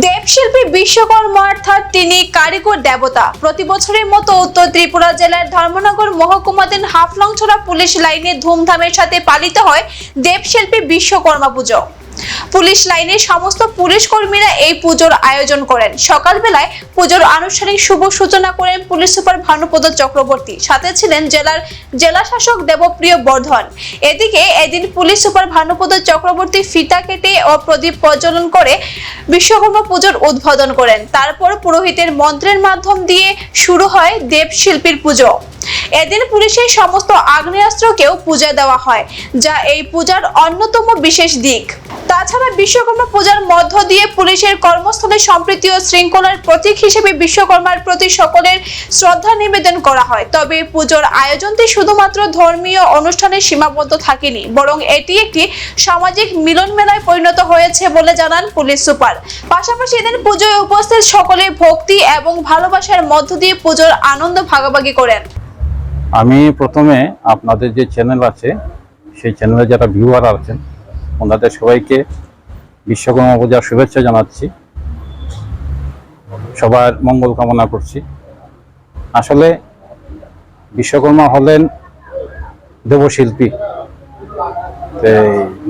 দেবশিল্পী বিশ্বকর্মা অর্থাৎ তিনি কারিগর দেবতা। প্রতি বছরের মতো উত্তর ত্রিপুরা জেলার ধর্মনগর মহকুমাধীন হাফলংছড়া পুলিশ লাইনে ধুমধামের সাথে পালিত হয় দেবশিল্পী বিশ্বকর্মা পুজো। পুলিশ লাইনের সমস্ত পুলিশ কর্মীরা এই পুজোর আয়োজন করেন। সকালবেলায় পুজোর আনুষ্ঠানিক শুভ সূচনা করেন পুলিশ সুপার ভানুপদ চক্রবর্তী। সাথে ছিলেন জেলার জেলা শাসক দেবপ্রিয় বর্ধন। এদিকে এদিন পুলিশ সুপার ভানুপদ চক্রবর্তী ফিতা কেটে ও প্রদীপ প্রজ্বলন করে বিশ্বকর্মা পুজোর উদ্বোধন করেন। তারপর পুরোহিতের মন্ত্রের মাধ্যম দিয়ে শুরু হয় দেবশিল্পীর পুজো। এদিন পুলিশের সমস্ত আগ্নেয়াস্ত্রকেও পূজা দেওয়া হয়, যা এই পূজার অন্যতম বিশেষ দিক। তাছাড়া বিশ্বকর্মা পূজার মধ্য দিয়ে পুলিশের কর্মস্থলে সম্প্রীতি ও শৃঙ্খলার প্রতীক হিসেবে বিশ্বকর্মার প্রতি সকলের শ্রদ্ধা নিবেদন করা হয়। তবে পুজোর আয়োজনটি শুধুমাত্র ধর্মীয় অনুষ্ঠানে সীমাবদ্ধ থাকেনি, বরং এটি একটি সামাজিক মিলন মেলায় পরিণত হয়েছে বলে জানান পুলিশ সুপার। পাশাপাশি এদিন পুজোয় উপস্থিত সকলে ভক্তি এবং ভালোবাসার মধ্য দিয়ে পুজোর আনন্দ ভাগাভাগি করেন। আমি প্রথমে আপনাদের যে চ্যানেল আছে, সেই চ্যানেলে যারা ভিউয়ার আছেন, ওনাদের সবাইকে বিশ্বকর্মা পূজার শুভেচ্ছা জানাচ্ছি। সবার মঙ্গল কামনা করছি। আসলে বিশ্বকর্মা হলেন দেবশিল্পী।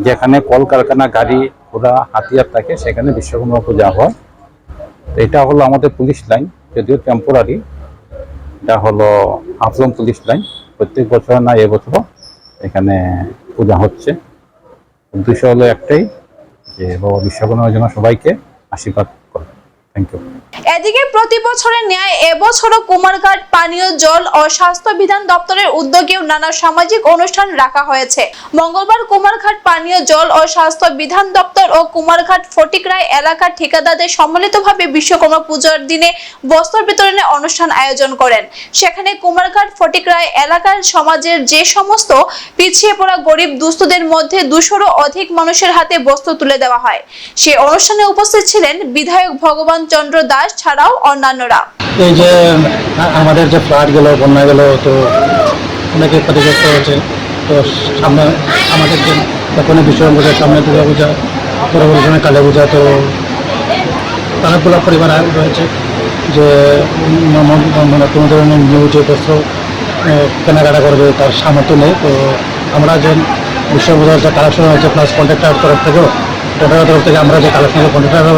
যেখানে কলকারখানা, গাড়ি, ঘোড়া, হাতিয়ার থাকে, সেখানে বিশ্বকর্মা পূজা হয়। এটা হলো আমাদের পুলিশ লাইন, যদিও টেম্পোরারি এটা হলো আফলং পুলিশ লাইন। প্রত্যেক বছর না এবছর এখানে পূজা হচ্ছে। উদ্দেশ্য হলো একটাই, যে বাবা বিশ্বকর্মার জন্য সবাইকে আশীর্বাদ করে এদিকে প্রতি বছরের ন্যায় এবছরও কুমারঘাট পানীয় জল ও স্বাস্থ্য বিধান দপ্তরের উদ্যোগেও নানা সামাজিক অনুষ্ঠান রাখা হয়েছে। মঙ্গলবার কুমারঘাট পানীয় জল ও স্বাস্থ্য বিধান দপ্তর ও কুমারঘাট ফটিকরায় এলাকার ঠিকাদারদের সম্মিলিতভাবে বিশ্বকর্মা পূজার দিনে বস্ত্র বিতরণের অনুষ্ঠান আয়োজন করেন। সেখানে কুমারঘাট ফটিকরায় এলাকার সমাজের যে সমস্ত পিছিয়ে পড়া গরিব দুস্থদের মধ্যে দুশোরও অধিক মানুষের হাতে বস্ত্র তুলে দেওয়া হয়। সে অনুষ্ঠানে উপস্থিত ছিলেন বিধায়ক ভগবান চন্দ্র দাস ছাড়াও অন্যান্যরা। এই যে আমাদের যে ফ্লাড গেলো, বন্যা গেলো, তো অনেকে ক্ষতিগ্রস্ত হয়েছে। তো সামনে আমাদের যে এখন বিশ্বকর্মা পূজা সামনে দুর্গা পূজা পরবর্তী সময় কালী পূজা, তো অনেকগুলো পরিবার রয়েছে। যে মানে কোনো ধরনের নিউ যে বস্ত্র কেনাকাটা করবে, তার সামর্থ্য নেই। তো আমরা যে বিশ্বপূজার যে কালেকশন হয়েছে প্লাস কন্ট্রাক্টার তরফ থেকেও কন্ট্রাক্টার তরফ থেকে আমরা যে কালেকশন কন্ট্রাক্টার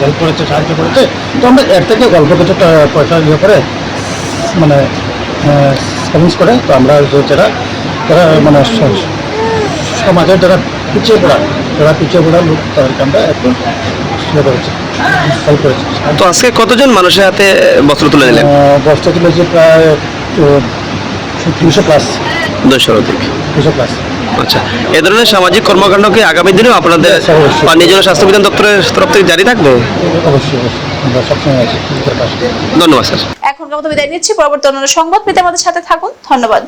হেল্প করেছে সাহায্য করেছে তো আমরা এর থেকে অল্প কিছু পয়সা ইয়ে করে মানে সেভিংস করে তো আমরা যারা যারা মানে সমাজের যারা পিছিয়ে পড়া যারা পিছিয়ে পড়া লোক তাদেরকে আমরা একটু ইয়ে করেছি হেল্প করেছি। তো আজকে কতজন মানুষের হাতে বস্ত্র তুলে দিলেন? আহ, বস্তা তুলেছি প্রায় তিনশো প্লাস দুশো অধিক। তিনশো প্লাস আচ্ছা এ ধরনের সামাজিক কর্মকাণ্ড কি আগামী দিনেও আপনাদের পানীয় জল স্বাস্থ্য বিধান দপ্তরের তরফ থেকে জারি থাকবে? ধন্যবাদ স্যার। এখন মতো বিদায় নিচ্ছি। পরবর্তী অন্যান্য সংবাদ পেতে আমাদের সাথে থাকুন। ধন্যবাদ।